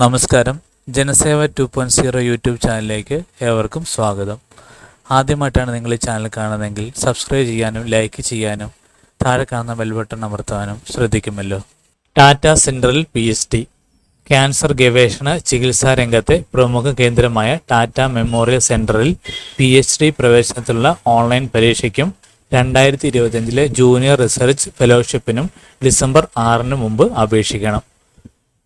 നമസ്കാരം. Janaseva two point zero YouTube ചാനലിലേക്ക് ഏവർക്കും സ്വാഗതം. ആദ്യമായിട്ടാണ് നിങ്ങൾ ഈ ചാനൽ കാണുന്നതെങ്കിൽ സബ്സ്ക്രൈബ് ചെയ്യാനും ലൈക്ക് ചെയ്യാനും താഴെ കാണുന്ന ബെൽ ബട്ടൺ അമർത്താനും ശ്രദ്ധിക്കുമല്ലോ. Tata central P S T cancer ഗവേഷണ ചികിത്സാ രംഗത്തെ പ്രമുഖ കേന്ദ്രമായ ടാറ്റ മെമ്മോറിയൽ സെന്ററിൽ പി എച്ച് ഡി പ്രവേശനത്തിലുള്ള ഓൺലൈൻ പരീക്ഷയ്ക്കും രണ്ടായിരത്തി ഇരുപത്തിയഞ്ചിലെ ജൂനിയർ റിസർച്ച് ഫെലോഷിപ്പിനും ഡിസംബർ ആറിന് മുമ്പ് അപേക്ഷിക്കണം.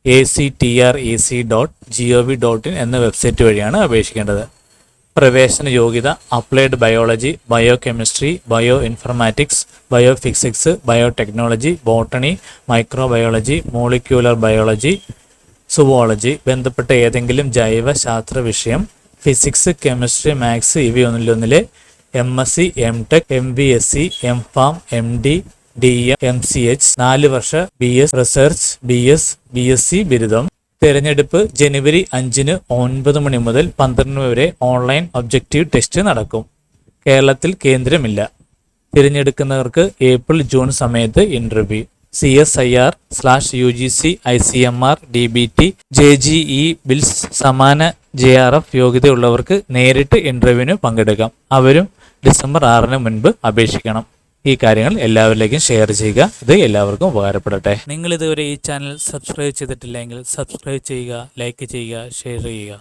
A C T R E C dot G O V dot in എന്ന വെബ്സൈറ്റ് വഴിയാണ് അപേക്ഷിക്കേണ്ടത്. പ്രവേശന യോഗ്യത applied biology bio chemistry bio informatics bio physics biotechnology botany microbiology molecular biology zoology ബന്ധപ്പെട്ട ഏതെങ്കിലും ജൈവ ശാസ്ത്ര വിഷയം physics chemistry maths ഇവയൊന്നിലൊന്നിലെ M S C M tech M B S C M pharm M D D M C H നാല് വർഷ B S research B S B S C ബിരുദം. തെരഞ്ഞെടുപ്പ് ജനുവരി അഞ്ചിന് ഒൻപത് മണി മുതൽ പന്ത്രണ്ട് വരെ ഓൺലൈൻ ഒബ്ജക്റ്റീവ് ടെസ്റ്റ് നടക്കും. കേരളത്തിൽ കേന്ദ്രമില്ല. തിരഞ്ഞെടുക്കുന്നവർക്ക് ഏപ്രിൽ ജൂൺ സമയത്ത് interview. C S I R slash U G C I C M R D B T J G E BILS സമാന ജെ ആർ എഫ് യോഗ്യതയുള്ളവർക്ക് നേരിട്ട് ഇന്റർവ്യൂവിന് പങ്കെടുക്കാം. അവരും ഡിസംബർ ആറിന് മുൻപ് അപേക്ഷിക്കണം. ഈ കാര്യങ്ങൾ എല്ലാവരിലേക്കും ഷെയർ ചെയ്യുക. ഇത് എല്ലാവർക്കും ഉപകാരപ്പെടട്ടെ. നിങ്ങൾ ഇതുവരെ ഈ ചാനൽ സബ്സ്ക്രൈബ് ചെയ്തിട്ടില്ലെങ്കിൽ സബ്സ്ക്രൈബ് ചെയ്യുക ലൈക്ക് ചെയ്യുക ഷെയർ ചെയ്യുക.